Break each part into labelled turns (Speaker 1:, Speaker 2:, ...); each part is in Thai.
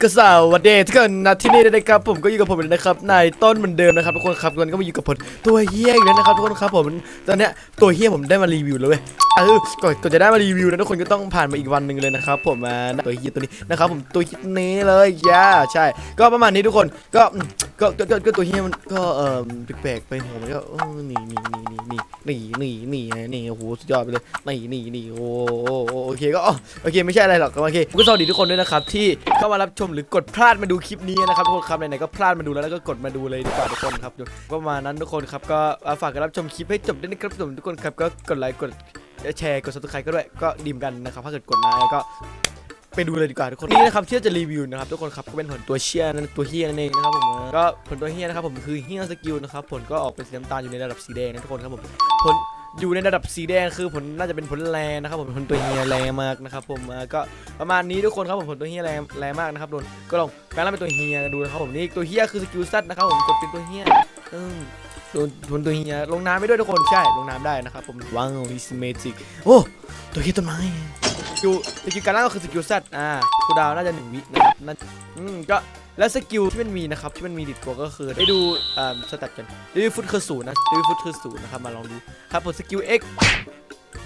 Speaker 1: ก็สวัสดีทุกคนนะที่นี่ด้วยนะครับผมก็อยู่กับผมเลยนะครับนายต้นเหมือนเดิมนะครับทุกคนครับวันนี้ก็มาอยู่กับผมตัวเฮี้ยอีกแล้วนะครับทุกคนครับผมตอนเนี้ยตัวเฮี้ยผมได้มารีวิวแล้วเว้ย เออก่อนก่อนจะได้มารีวิวนะทุกคนก็ต้องผ่านมาอีกวันหนึ่งเลยนะครับผมมาตัวฮี้ยตัวนี้นะครับผมตัวฮี้ยนี้เลยย่าใช่ ก็ประมาณนี้ทุกคนก็ก็ก็ก็ตัวเฮียมันก็เออแปลกๆไปหัวมันก็เออนี่นี่นี่นี่นี่นี่นี่นี่นี่โอ้โหสุดยอดไปเลยนี่นี่นี่โอ้โอเคก็โอเคไม่ใช่อะไรหรอกก็โอเคก็สวัสดีทุกคนด้วยนะครับที่เข้ามารับชมหรือกดพลาดมาดูคลิปนี้นะครับทุกคนครับไหนๆก็พลาดมาดูแล้วแล้วก็กดมาดูเลยดีกว่าทุกคนครับประมาณนั้นทุกคนครับก็ฝากกันรับชมคลิปให้จบด้วยนะครับทุกคนครับก็กดไลค์กด แชร์กด subscribe ก็ด้วยก็ดีมกันนะครับถ้าเกิดกดมาก็ไปดูเลยดีกว่าทุกคนนี่นะครับที่จะรีวิวนะครับทุกคนครับก็เป็นผลตัวเชียนั่นตัวเฮียนั่นเองนะครับผมก็ผลตัวเฮียนะครับผมคือเฮียสกิลนะครับผลก็ออกเป็นสีน้ำตาลอยู่ในระดับสีแดงนะทุกคนครับผมผลอยู่ในระดับสีแดงคือผลน่าจะเป็นผลแรงนะครับผมผลตัวเฮียแรงมากนะครับผมก็ประมาณนี้ทุกคนครับผมผลตัวเฮียแรงแรงมากนะครับโดนก็ลองแปลงร่างเป็นตัวเฮียดูนะครับผมนี่ตัวเฮียคือสกิลซัดนะครับผมกดเป็นตัวเฮีย อืมโดนผลตัวเฮียลงน้ำไม่ด้วยทุกคนใช่ลงน้ำได้นะครับผมว้าวดิสเมจิกโอ้ตัวเฮียต้นไม้สกิลสกิลการล่างก็คือสกิลแซดอ่าคูลดาวน์น่าจะหนึ่งวินะครับน่าอืมก็แล้วสกิลที่มันมีนะครับที่มันมีติดตัวก็คือได้ดูอ่าสแตทกันได้ดูฟุตคือศูนย์นะได้ดูฟุตคือศูนย์นะครับมาลองดูครับผมสกิล X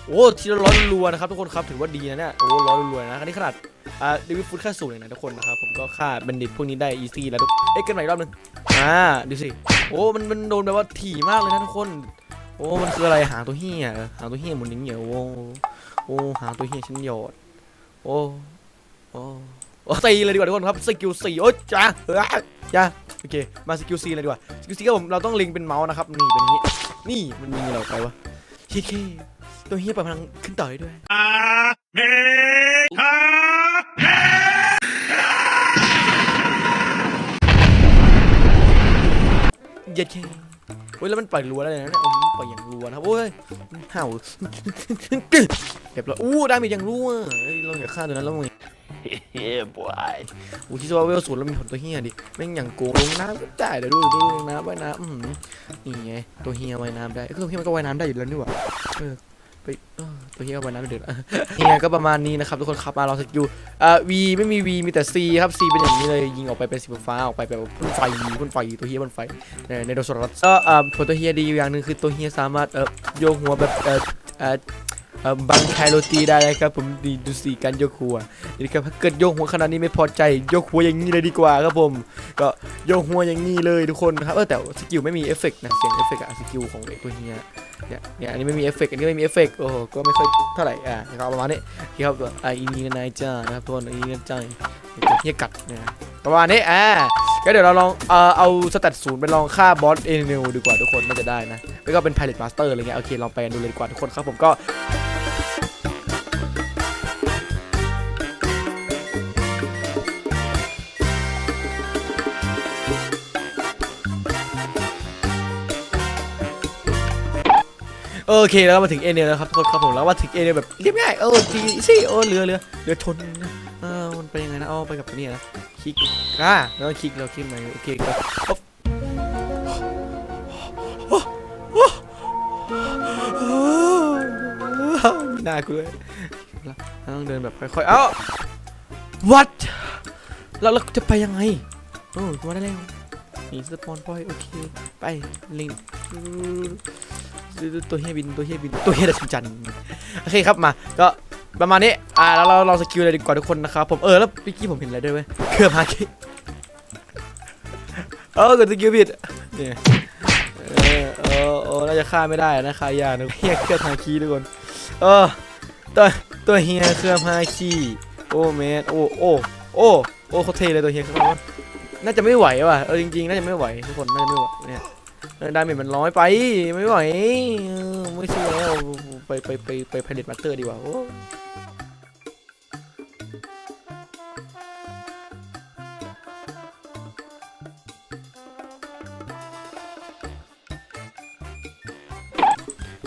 Speaker 1: โอ้ทีละร้อยรัวๆนะครับทุกคนครับถือว่าดีนะเนี่ยโอ้ร้อยรัวๆนะอันนี้ขนาด อ่าด้ดูฟุตค่ศูนย์เองนะทุกคนนะครับผมก็ฆ่าบัณฑิตพวกนี้ได้อีซี่แล้วทุกเอ็กกันใหม่อีกรอบนึงอ่าดูสิโอ้มันมันโดนแบบว่าถี่มากเลยนะทุกคน โอ้มันคืออะไรหางตัวเหี้ยหางตัวเหี้ยหมุนอย่างเงี้ยโอ้โอ้หางตัวเหี้ยชั้นยอดโอ้โอ้โอ้ตีเลยดีกว่าทุกคนครับสกิลสี่โอ้ยจ้าเฮ้ยจ้าโอเคมาสกิลซีเลยดีกว่าสกิลซีก็ผมเราต้องลิงเป็นเมาส์นะครับนี่เป็นงนี้ นี่มันมีเราไปวะชิเคตัวเฮียปล่อยพลังขึ้นต่อได้ด้วย เย็ดเคโอ้ยแล้วมันปล่อยรัวได้เลยนะเนี่ยโอ้ยปล่อยอย่างรัวนะครับโอ้ยเห่าเรียบร้อยอู้ได้มีอย่างรัวเอ้ยเราอย่าฆ่าตัวนั้นแล้วมึง
Speaker 2: yeah, boy.
Speaker 1: อู้ที่ว่าเวลศูนย์แล้วมีผลตัวเฮียดิแม่งอย่างโกงลงน้ำก็ได้เดี๋ยวดูดูลงน้ำว่ายน้ำอืมนี่ไงตัวเฮียว่ายน้ำได้เอ้ยตัวเฮียมันก็ว่ายน้ำได้อยู่แล้วนี่หว่าเออ ไปเออตัวเฮียก็ว่ายน้ำได้เดือดนี่ไงก็ประมาณนี้นะครับทุกคนครับมาลองสกิลอ่า V ไม่มี V มีแต่ C ครับ C เป็นอย่างนี้เลยยิงออกไปเป็นสีฟ้าออกไปแบบพ่นไฟพ่นไฟตัวเฮียพ่นไฟในในโดโซรัสก็อ่าผลตัวเฮียดีอย่างหนึ่งคือตัวเฮียสามารถเอ่อโยกหัวแบบเอ่อเอ่อบังไคโรตีได้เลยครับผมดีดูสีการโยกหัวนี่ครับถ้าเกิดโยกหัวขนาดนี้ไม่พอใจโยกหัวอย่างนี้เลยดีกว่าครับผม ก็โยกหัวอย่างนี้เลยทุกคนครับเออแต่สกิลไม่มีเอฟเฟกต์นะเสียงเอฟเฟกต์อะสกิลของตัวเฮีย เนี่ยเนี่ยอันนี้ไม่มีเอฟเฟกต์อันนี้ไม่มีเอฟเฟกต์โอ้โหก็ไม่ค่อยเท่าไหร่อะนะครับประมาณนี้ที่ครับตัวไอ้นี่นายจ้านะครับตัวนี้นายจ้าเฮียกัดเนี่ยประมาณนี้อ่าก็เดี๋ยวเราลองเอ่อเอาสแตทศูนย์ไปลองฆ่าบอสเอเนลดีกว่าทุกคนน่าจะได้นะแล้วก็เป็นไพเรตมาสเตอร์อะไรเงี้ยโอเคลองไปกันดูเลยดีกว่าทุกคนครับผมก็ โอเคแล้วก็มาถึงเอเนลแล้วครับทุกคนครับผมแล้วมาถึงเอเนลแบบเรียบง่ายเออดีสิโอ้เรือเรือเรือชนนะเออมันไปยังไงนะเอาไปกับนี้นะคลิกอ่าแล้วคลิกแล้วคลิกมาโอเคก็มีหน้ากูด้วยแล้วต้องเดินแบบค่อยๆเอ้า what แล้วเราจะไปยังไงโอ้ยมาได้แล้วนี่สปอนปอยโอเค ไปลิง ตัวเฮียบินตัวเฮียบินตัวเฮียดัชจันโอเคครับมาก็ประมาณนี้อ่าแล้วเราลองสกิลเลยดีกว่าทุกคนนะครับผมเออแล้วเมื่กี้ผมเห็นอะไรด้วยเว้ยเกืองฮาคิเออกดสกิลผิดเนี่ยเออเออน่าจะฆ่าไม่ได้นะฆ่ายากนะเฮียเครื่องฮาคิทุกคนเออตัวตัวเฮียเครื่องพาคีโอ้แมนโอ้โอ้โอ้โอ้เขาเทเลยตัวเฮียเครื่องน่าจะไม่ไหวว่ะเออจริงๆน่าจะไม่ไหวทุกคนน่าจะไม่ไหวเนี่ย ดาเมจมันร้อยไปไม่ไหวไม่สู้แล้วไปไปไปไปพาเลตมาสเตอร์ดีกว่าอ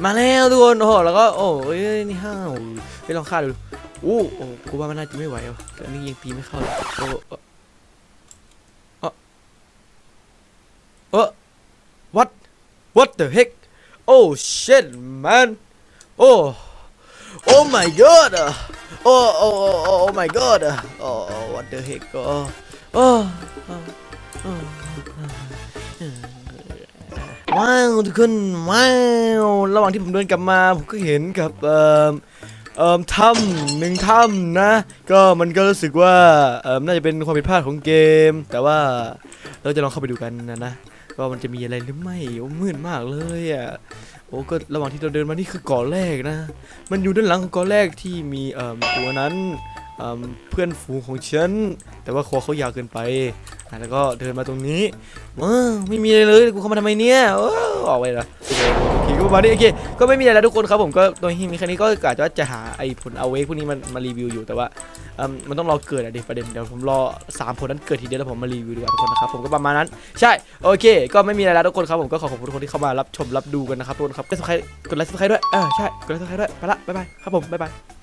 Speaker 1: มาแล้วทุกคนโอ้โหแล้วก็โอ้ยนี่ห้าวไปลองฆ่าดูโอ้โอ้กูว่ามันน่าจะไม่ไหวว่ะแต่นี่ยังตีไม่เข้าเลยโอ้อเออ what what the heck oh shit man oh oh my god โอ้โอ้โอ้โอ้ my god อะโอ้โอ้ what the heck โอ้โอ้โอ้โอ้ว้าวทุกคนว้าวระหว่างที่ผมเดินกลับมาผมก็เห็นกับเอ่อเอ่อถ้ำหนึ่งถ้ำนะ ก็มันก็รู้สึกว่าเอ่อน่าจะเป็นความผิดพลาดของเกม แต่ว่าเราจะลองเข้าไปดูกันนะนะ ว่ามันจะมีอะไรหรือไม่โอ้มืดมากเลยอะโอ้ก็ระหว่างที่เราเดินมานี่คือเก่อแรกนะ มันอยู่ด้านหลังของเก่อแรกที่มีเอ่อตัวนั้นเอ่อเพื่อนฝูงของฉันแต่ว่าคอเขายาวเกินไปอะแล้วก็เดินมาตรงนี้ว้าไม่มีอะไรเลยกูเข้ามาทำไมเนี่ยเออออกไปละ โอเคโอเคก็ประมาณนี้โอเคก็ไม่มีอะไรแล้วทุกคนครับผมก็ตัวที่มีแค่นี้ก็กะว่าจะหาไอ้ผลเอาเวกพวกนี้มันมารีวิวอยู่แต่ว่ามันต้องรอเกิดอะเด็ประเด็นเดี๋ยวผมรอสามผลนั้นเกิดทีเดียวแล้วผมมารีวิวดีกว่าทุกคนนะครับผมก็ประมาณนั้น ใช่โอเค ก็ไม่มีอะไรแล้วทุกคนครับผมก็ขอขอบคุณทุกคนที่เข้ามารับชมรับดูกันนะครับทุกคนครับกดไลค์กดไลค์ด้วยเออใช่กดไลค์ด้วยไปละบ๊ายบายครับผมบ๊ายบาย